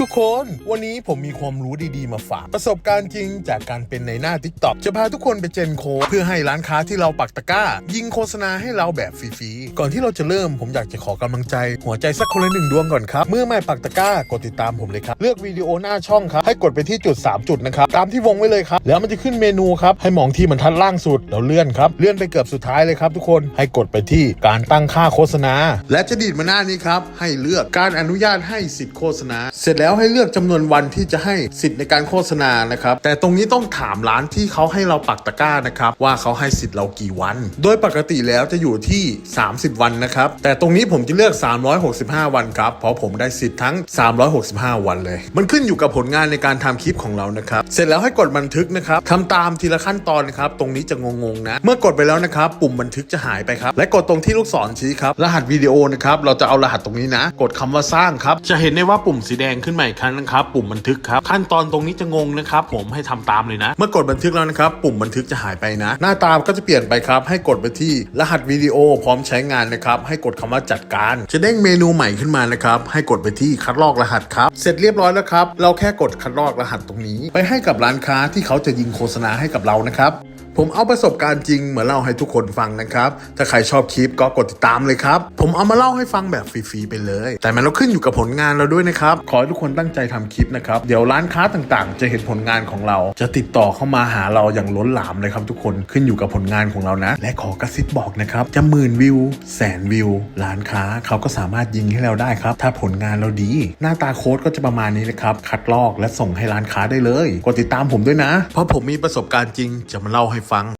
ทุกๆ คน วันนี้ผมมีความรู้ดีๆ มาฝาก ประสบการณ์จริงจากการเป็นในหน้า t ิ k t o k จะพาทุกคนไปเจนโคเพื่อให้ร้านค้าที่เราปักตะกร้า ยิงโฆษณาให้เราแบบฟรีๆ ก่อนที่เราจะเริ่มผมอยากจะขอกำลังใจ หัวใจสักคนละหนึ่งดวงก่อนครับ เมื่อไม่ปักตะกร้ากดติดตามผมเลยครับ เลือกวิดีโอหน้าช่องครับ ให้กดไปที่จุด 3 จุดนะครับ ตามที่วงไว้เลยครับ แล้วมันจะขึ้นเมนูครับ ให้มองที่บรรทัดล่างสุด แล้วเลื่อนครับ เลื่อนไปเกือบสุดท้ายเลยครับทุกคน ให้กดไปที่การตั้งค่าโฆษณา และจะดีดมาหน้านี้ครับ ให้เลือกการอนุญาตให้สิทธิโฆษณาเสร็จแล้วให้เลือกจำนวนวันที่จะให้สิทธิ์ในการโฆษณานะครับ แต่ตรงนี้ต้องถามร้านที่เขาให้เราปักตะกร้านะครับ ว่าเขาให้สิทธิ์เรากี่วัน โดยปกติแล้วจะอยู่ที่ 30 วันนะครับ แต่ตรงนี้ผมจะเลือก 365 วันครับ เพราะผมได้สิทธิ์ทั้ง 365 วันเลย มันขึ้นอยู่กับผลงานในการทำคลิปของเรานะครับ เสร็จแล้วให้กดบันทึกนะครับทำตามทีละขั้นตอนนะครับ ตรงนี้จะงงๆนะ เมื่อกดไปแล้วนะครับ ปุ่มบันทึกจะหายไปครับ และกดตรงที่ลูกศรชี้ครับ รหัสวิดีโอนะครับ เราจะเอารหัสตรงนี้นะ กดคำว่าสร้างครับ จะเห็นได้ว่าปุ่มสีแดงขึ้นมาอีกครั้งนะครับ ปุ่มบันทึกครับ ขั้นตอนตรงนี้จะงงนะครับ ผมให้ทำตามเลยนะ เมื่อกดบันทึกแล้วนะครับ ปุ่มบันทึกจะหายไปนะ หน้าตาก็จะเปลี่ยนไปครับ ให้กดไปที่รหัสวิดีโอพร้อมใช้งานนะครับ ให้กดคำว่าจัดการ จะเด้งเมนูใหม่ขึ้นมานะครับ ให้กดไปที่คัดลอกรหัสครับ เสร็จเรียบร้อยแล้วครับ เราแค่กดคัดลอกรหัสตรงนี้ ไปให้กับร้านค้าที่เขาจะยิงโฆษณาให้กับเรานะครับ ผมเอาประสบการณ์จริงมาเล่าให้ทุกคนฟังนะครับ ถ้าใครชอบคลิปก็กดติดตามเลยครับ ผมเอามาเล่าให้ฟังแบบฟรีๆไปเลย แต่มันเราขึ้นอยู่กับผลงานเราด้วยนะครับ ขอให้ทุกคนตั้งใจทำคลิปนะครับ เดี๋ยวร้านค้าต่างๆ จะเห็นผลงานของเรา จะติดต่อเข้ามาหาเราอย่างล้นหลามเลยครับทุกคน ขึ้นอยู่กับผลงานของเรานะ และขอกระซิบบอกนะครับ จะหมื่นวิว แสนวิว ร้านค้าเขาก็สามารถยิงให้เราได้ครับ ถ้าผลงานเราดี หน้าตาโค้ดก็จะประมาณนี้นะครับ คัดลอกและส่งให้ร้านค้าได้เลย กดติดตามผมด้วยนะ เพราะผมมีประสบการณ์จริง จะมาเล่าให้ฟัง